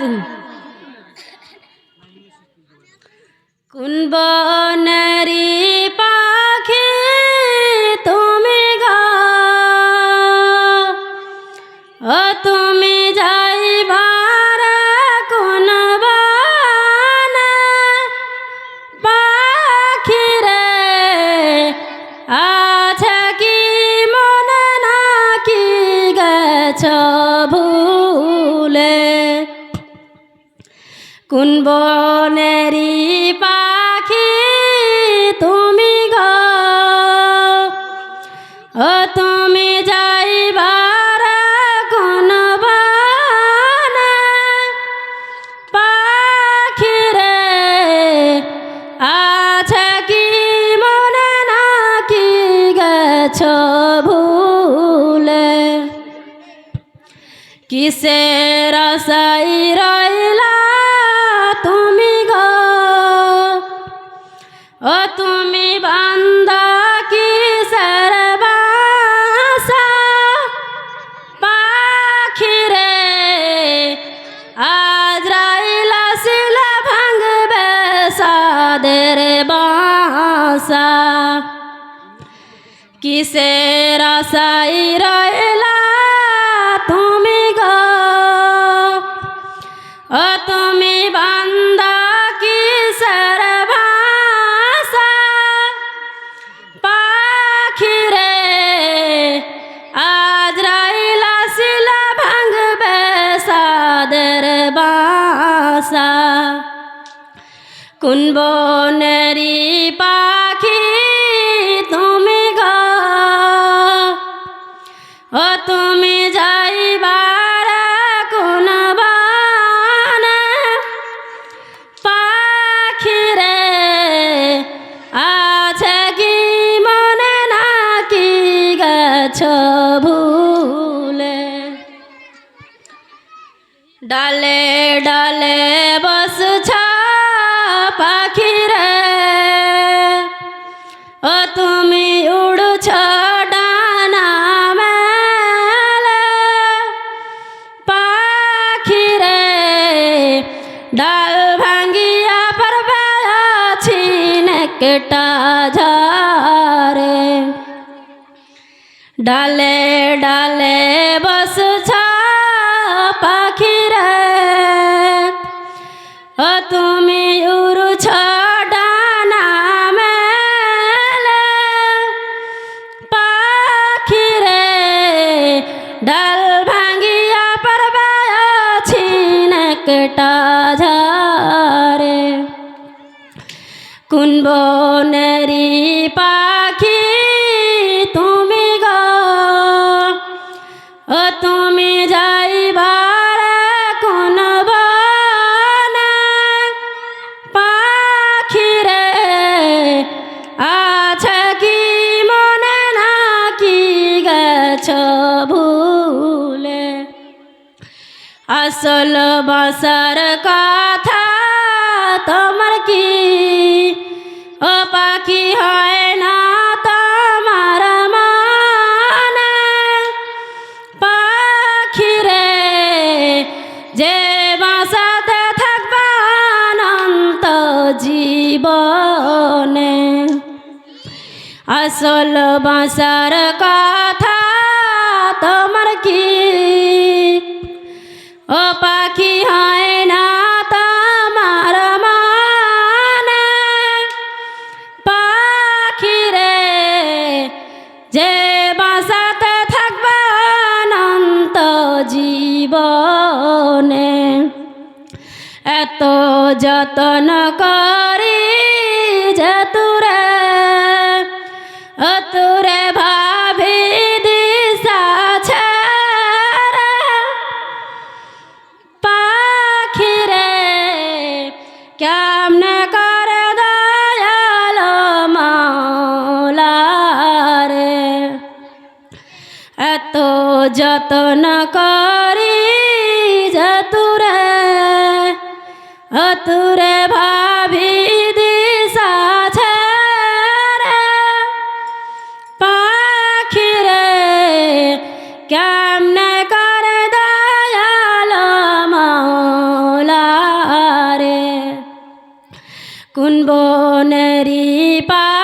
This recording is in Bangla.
তুমি কোন বনেরি পাখি তুমি গা? ও তুমি যাইবার কোন পাখি রে? আছে কি মনে নাকি গেছ? কোন বনেরি পাখি তুমি গো? ও তুমি যাইবার কোন বনে পাখি রে আছে কি মনে নাকি গেছ ভুলে? কিসের আশাই রইলা কিসের আশাই রইলা তুমি গো? ও তুমি বান্দা, কিসের ভাষা? পাখি রে আজ রাইলা শিলা ভাঙবে সাদের বাসা। কোন বনেরি পাখি গেছ ভুলে। ডালে ডালে বসছ পাখি রে। ও তুমি উড়ছ ডানা ডাল ভাঙ্গিয়া পরবে আছি নেকটা ডালে ডালে বসছ আসল বাসার কথা তোমার কি? ও পাখি হয় না তোমার মানে। পাখি রে, যে বাসাতে থাকবে অনন্ত জীবনে। আসল বাসার কথা তোমার কি? ও পাখি হয় না তোমার মানে। পাখি রে, যে বাসাতে থাকবে অনন্ত জীবনে। এত যতন করি যতন করি যতুরে অতুরে ভাবি দিশা ছেড়ে। পাখি কেমনে নরি পা